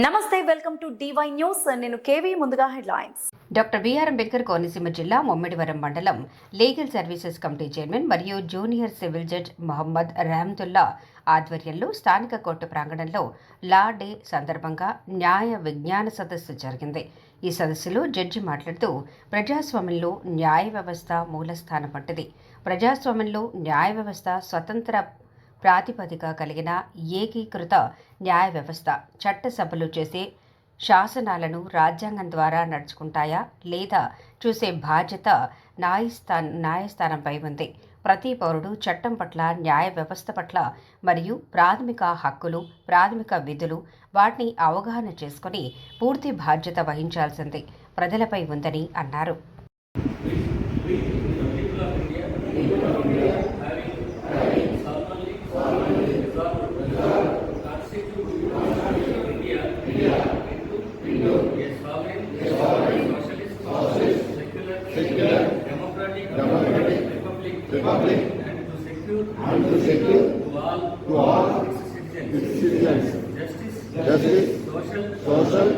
నమస్తే welcome to DY news నేను KV ముందుగా headlines. Doctor BR Ambedkar Konaseema జిల్లా ముమ్మిడివరం మండలం లీగల్ సర్వీసెస్ కమిటీ చైర్మన్ మరియు junior civil judge Mohammed Rahmatullah ఆధ్వర్యంలో స్థానిక కోర్టు ప్రాంగణంలో లా డే సందర్భంగా న్యాయ విజ్ఞాన సదస్సు జరిగింది. ఈ సదస్సులో జడ్జి మాట్లాడుతూ ప్రజాస్వామ్యంలో న్యాయ వ్యవస్థ మూలస్థానం వంటిది. ప్రజాస్వామ్యంలో న్యాయ వ్యవస్థ స్వతంత్ర ప్రాతిపదిక కలిగిన ఏకీకృత న్యాయ వ్యవస్థ చట్టసభలు చేసే శాసనాలను రాజ్యాంగం ద్వారా నడుచుకుంటాయా లేదా చూసే బాధ్యత న్యాయస్థా న్యాయస్థానంపై ఉంది. ప్రతి పౌరుడు చట్టం పట్ల న్యాయ వ్యవస్థ పట్ల మరియు ప్రాథమిక హక్కులు ప్రాథమిక విధులు వాటిని అవగాహన చేసుకొని పూర్తి బాధ్యత వహించాల్సింది ప్రజలపై ఉందని అన్నారు. Republic, and to secure, to all, to all its citizens, justice, social,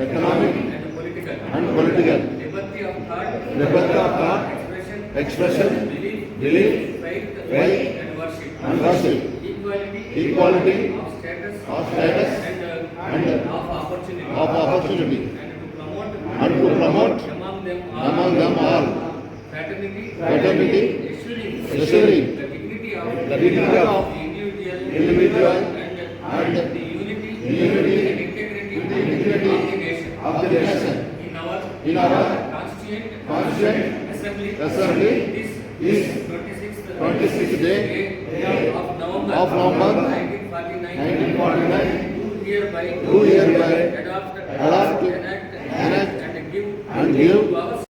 economic, and political, and political liberty of thought, liberty of thought, expression, expression, belief, belief, faith, faith, and worship, and worship, equality, equality of status, of status and, uh, and of opportunity, of opportunity, and to promote, and to promote among them all, among them all fraternity, assuring the dignity of the dignity of the individual, individual and, the unity, unity and integrity, integrity of the nation. of the nation. In our, In our constituent, constituent assembly, assembly, this this 26th, 26th day day of November, of November 1949, 1949 do hereby do hereby adopt, adopt, enact, enact, and give and give to our